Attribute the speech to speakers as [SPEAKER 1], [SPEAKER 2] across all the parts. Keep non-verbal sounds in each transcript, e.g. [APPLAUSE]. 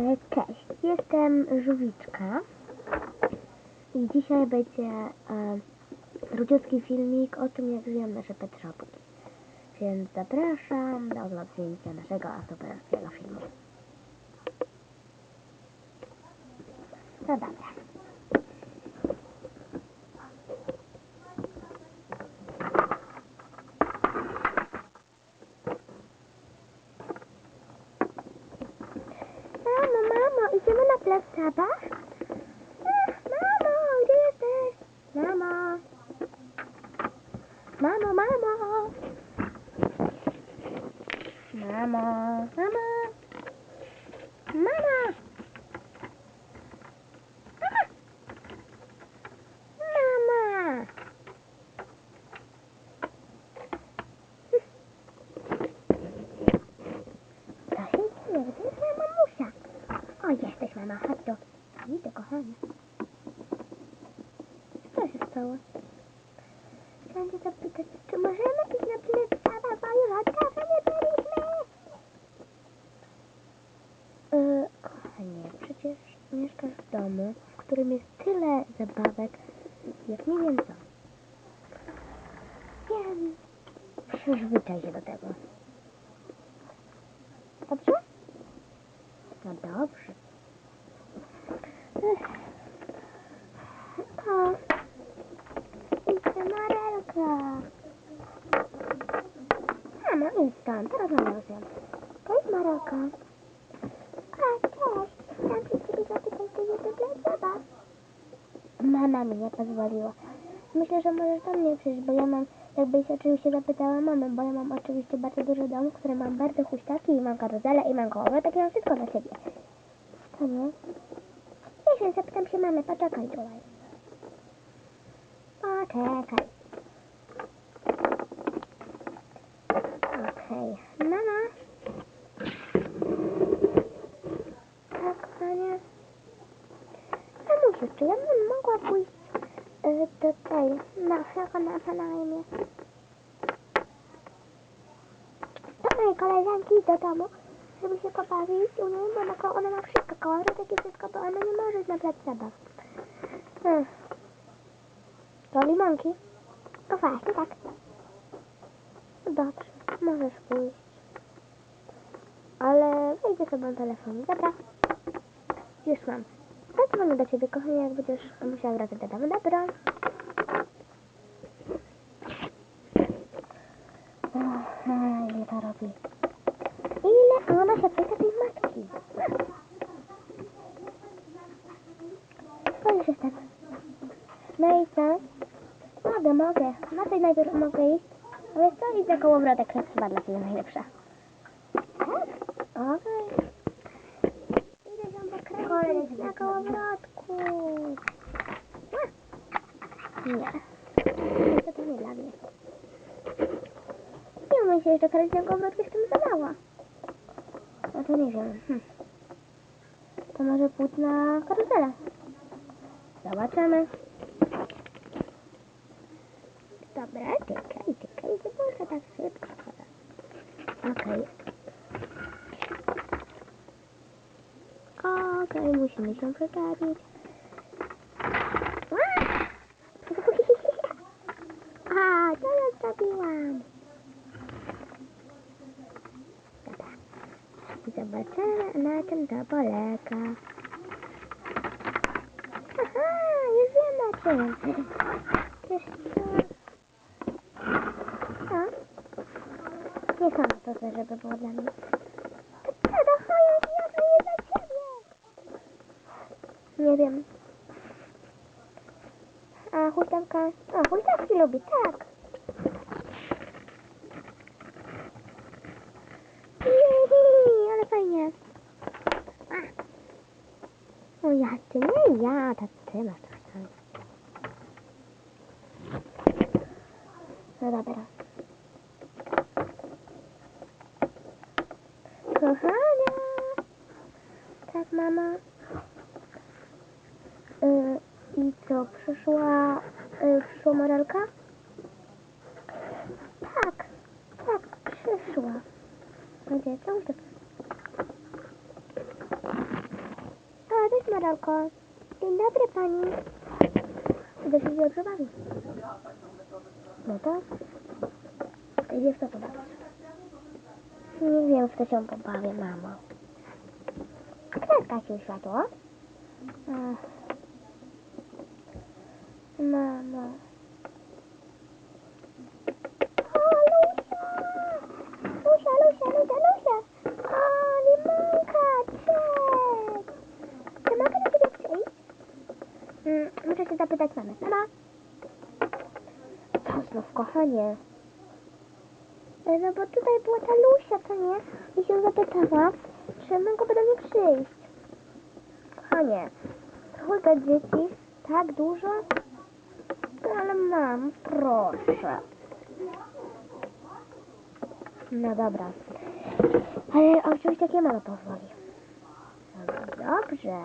[SPEAKER 1] E, Cześć, jestem Żółwiczka i dzisiaj będzie e, króciutki filmik o tym, jak żyją nasze petrzopki. Więc zapraszam do oglądnięcia naszego superowskiego filmu. No dobra. Mamo, mamo, idziemy na plac zabaw? Ach, Mamo, gdzie jesteś? Mamo. Mamo, mamo. Mamo, mamo. Mama. Mama. Mama. Co się dzieje? Gdzie jest moja mamusia? O, jesteś mama, chodź tu. Idę, kochanie. Co się stało? Chciałam cię zapytać, czy możemy iść na plac zabaw, bo już od czasu nie byliśmy? E, kochanie, przecież mieszkasz w domu, w którym jest tyle zabawek, jak nie wiem co. Wiem. Przyzwyczaj się do tego. Dobrze? No dobrze. Ech. O, idzie Marelka. Mamo, idź stąd, porozmawiam z nią. To jest Marelka. A, cześć. Chciałam się ciebie zapytać, czy jest dla zabaw. Mama mi nie pozwoliła. Myślę, że możesz do mnie przyjść, bo ja mam, jakbyś oczywiście zapytała mamę, bo ja mam oczywiście bardzo duży dom, w którym mam bardzo huśtaki i mam karuzelę i mam koło, tak ja mam wszystko dla siebie. Co nie? Wiesz, zapytam się mamy, poczekaj tutaj. Poczekaj. Okej, mama. Tak, panie. Mamusiu, czy ja bym mogła pójść do tej, na, jak ona ma na imię? Do mojej koleżanki do domu, żeby się pobawić u niej, bo ona, ma wszystko, kołowrotek i wszystko, to ona nie może na plac zabaw. Ech. Do limonki? No właśnie, tak. Dobrze, możesz pójść. Ale wejdę sobie na telefon, dobra? Już mam. Zadzwonię do ciebie, kochanie, jak będziesz musiała wracać do domu. Dobra. Ach, ile to robi? Ile ona się pyta tej matki? To już jestem. No i co? Mogę, mogę. Na tej najpierw mogę iść. Wiesz co? Idę koło wrotek, jest chyba dla ciebie najlepsza. Tak? Okej. Idę pokręcić na kołowrotku. Nie. To, to nie dla mnie. Nie się jeszcze kręcić na kołowrotku, jestem za mała. No to nie wiem. Hm. To może pójść na karuzelę. Zobaczymy. Dobra, czekaj, czekaj, nie tak szybko. Okej. Okej, musimy się przyczepić. [LAUGHS] A, co ja zrobiłam? Dobra. I zobaczymy, na czym to polega. Aha, już wiem na czym. Wiesz co? A? Nie sądzę to, żeby było dla mnie. To do choju, ja to jest dla ciebie. Nie wiem. A huśtawka? O, huśtawki lubi, tak. Jej, ale fajnie. A. O ja, ty nie ja, to ty masz trochę. No dobra. Kochania! Tak, mama. Y, I co, przyszła, y, przyszła Morelka? Tak, tak, przyszła. Gdzie, co już tak? Marolko. Dzień dobry pani. Idę się dobrze bawi. No to? Idzie w co pobawić? Nie wiem, w co się pobawię, mamo. Kto zgasił światło? Ach. Mamo. O, Lusia! Lusia, Lusia, Lusia, Lusia! O, limonka, cześć! Czy mogę do ciebie przyjść? Mm, muszę się zapytać mamy. Mama! Co znów, kochanie? E, No bo tutaj była ta Lusia, co nie? I się zapytała, czy mogłaby do mnie przyjść. Kochanie, trójka dzieci, tak dużo? Mam, proszę. No dobra. Ale oczywiście jak ja mama pozwoli. No dobrze.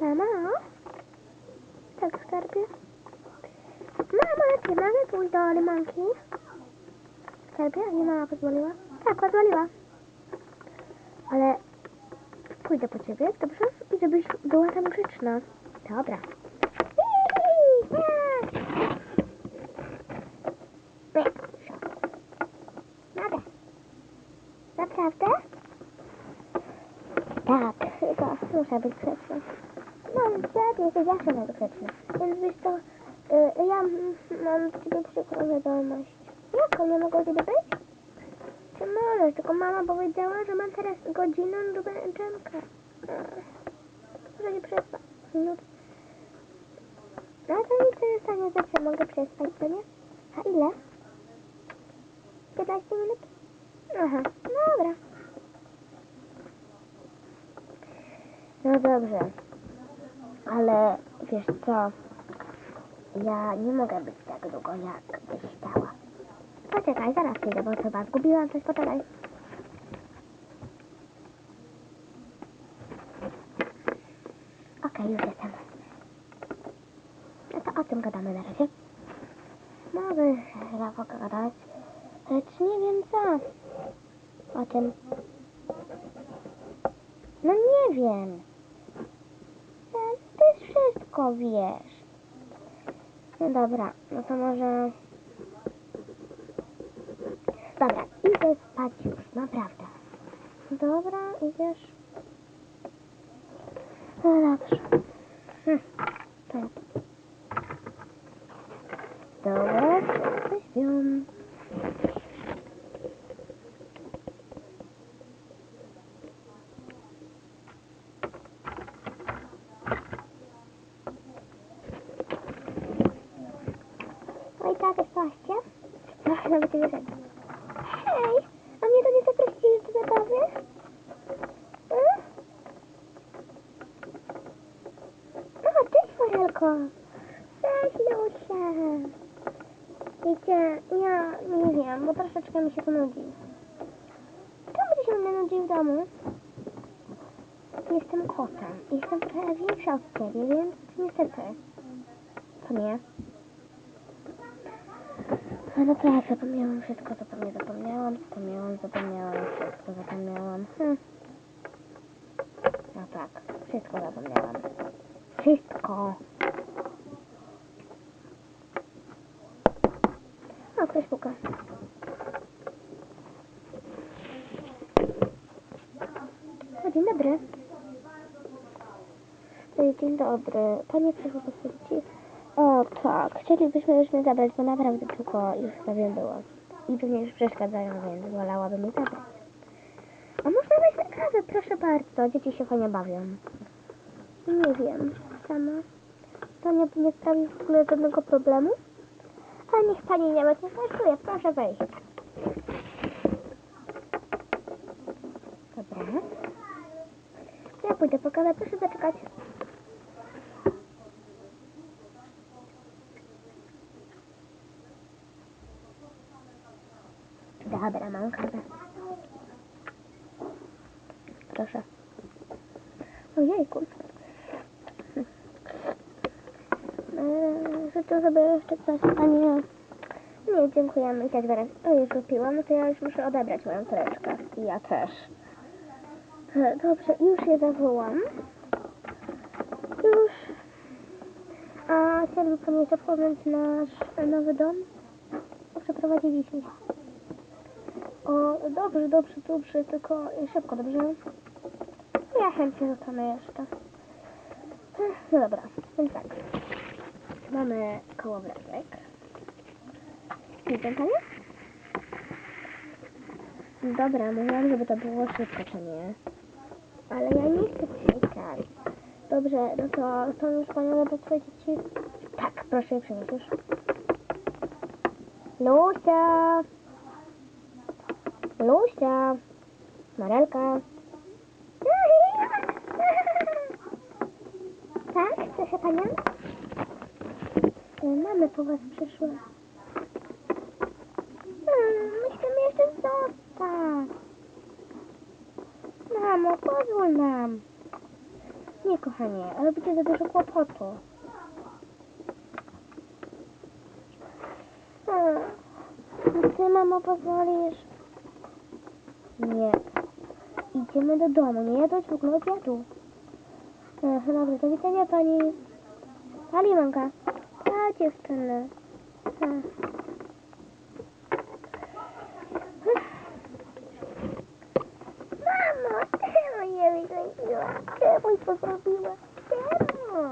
[SPEAKER 1] Mama? Tak, skarbie? Mama, czy mamy pójść do limonki? Skarbie, nie mama pozwoliła? Tak, pozwoliła. Ale pójdę po ciebie, dobrze? I żebyś była tam grzeczna. Dobra. Dobra. Naprawdę? Tak, chyba muszę być grzeczna. No, ja jesteś zawsze niegrzeczna. Więc wiesz co, y, ja mam do ciebie przykrą wiadomość. Jaką nie mogę do ciebie być? Tylko mama powiedziała, że mam teraz godzinę do męczenka. Może nie przespać. Minut. No to nic nie stanie, zawsze mogę przespać, co nie? A ile? 15 minut? Aha, dobra. No dobrze. Ale wiesz co? Ja nie mogę być tak długo, jak byś chciała. Poczekaj, zaraz przyjdę, bo chyba zgubiłam coś, poczekaj. Jestem. No to o czym gadamy na razie? Mogę chyba pogadać, lecz nie wiem co. O czym? No nie wiem. No, Ty wszystko wiesz. No dobra, no to może... Dobra, idę spać już, naprawdę. Dobra, idziesz? No dobrze. Hm, to ja. Dobra, wszyscy śpią. Oj, tak, spaście? Ach, nawet wiem. Hej, a mnie to nie zaprosili do zabawy? Hmm? O, cześć, Marelko. Cześć, Lucia. Wiecie, ja nie wiem, bo troszeczkę mi się to nudzi. Czemu ci się mnie nudzi w domu? Jestem kotem. Jestem trochę większa od ciebie, więc niestety. To nie. No tak, zapomniałam wszystko, zapomniałam, zapomniałam, zapomniałam, zapomniałam, wszystko zapomniałam. Hm. No tak, wszystko zapomniałam. Wszystko. O, ktoś puka. O, dzień dobry. Ej, Dzień dobry. Panie przyszło tak, chcielibyśmy już mnie zabrać, bo naprawdę tylko już pewien było. I pewnie już przeszkadzają, więc wolałabym je zabrać. A można wejść na kawę, proszę bardzo. Dzieci się fajnie bawią. Nie wiem, sama. To nie, nie sprawi w ogóle żadnego problemu? A niech pani nawet nie kosztuje, proszę wejść. Dobra. Ja pójdę po kawę, proszę zaczekać. Dobra, mam kawę. Proszę. Ojejku. Eee, Życzę sobie jeszcze coś, a nie... Nie, dziękujemy. I tak zaraz. O, już wypiłam, no to ja już muszę odebrać moją toreczkę. I ja też. E, Dobrze, już je zawołam. Już. A chciałby Pan jeszcze nasz nowy dom? Przeprowadziliśmy się. O, dobrze, dobrze, dobrze, tylko szybko, dobrze? Ja chętnie zostanę jeszcze. No dobra, więc tak. Mamy kołowrotek. Widzę panie? Dobra, mówiłam, żeby to było szybko, czy nie? Ale ja nie chcę czekać. Dobrze, no to są już panią swoje dzieci? Tak, proszę je przynieść już. Lucia! Lucia! Marelka! [LAUGHS] Tak, proszę panią? E, Mamy po was przyszłe. Hmm, musimy jeszcze zostać. Mamo, pozwól nam. Nie, kochanie, robicie za dużo kłopotu. Hmm. Ty, mamo, pozwolisz? Nie. Idziemy do domu, nie jadać w ogóle obiadu. Ech, Dobra, do widzenia pani. Pa, limonka. Pa, dziewczyny. Pa. Mamo, czemu nie wyglądiła? Czemu to zrobiła? Czemu?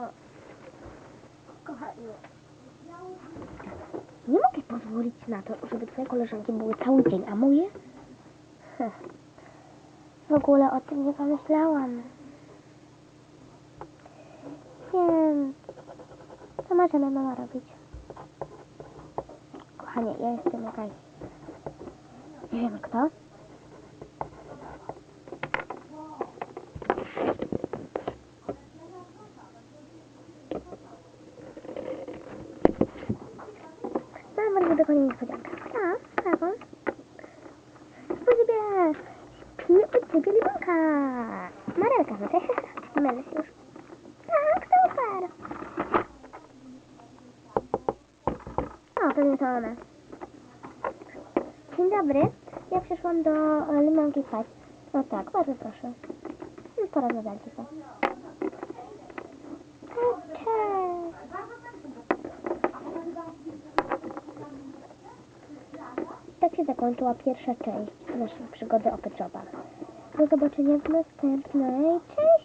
[SPEAKER 1] Nie mogę pozwolić na to, żeby twoje koleżanki były cały dzień, a moje? W ogóle o tym nie pomyślałam. Wiem. Co możemy mama robić? Kochanie, ja jestem jakaś... Nie wiem kto. Mam bardzo dokładnie niespodziankę. A, brawo. Po ciebie! Śpi u ciebie limonka! Marelka, znaczy. Mylę się już. Tak, super! O, pewnie to ona. Dzień dobry. Ja przyszłam do e, limonki spać. No tak, bardzo proszę. Już porozmawiajcie sobie. Cześć. Tak się zakończyła pierwsza część naszej przygody o Pet Shopach. Do zobaczenia w następnej części.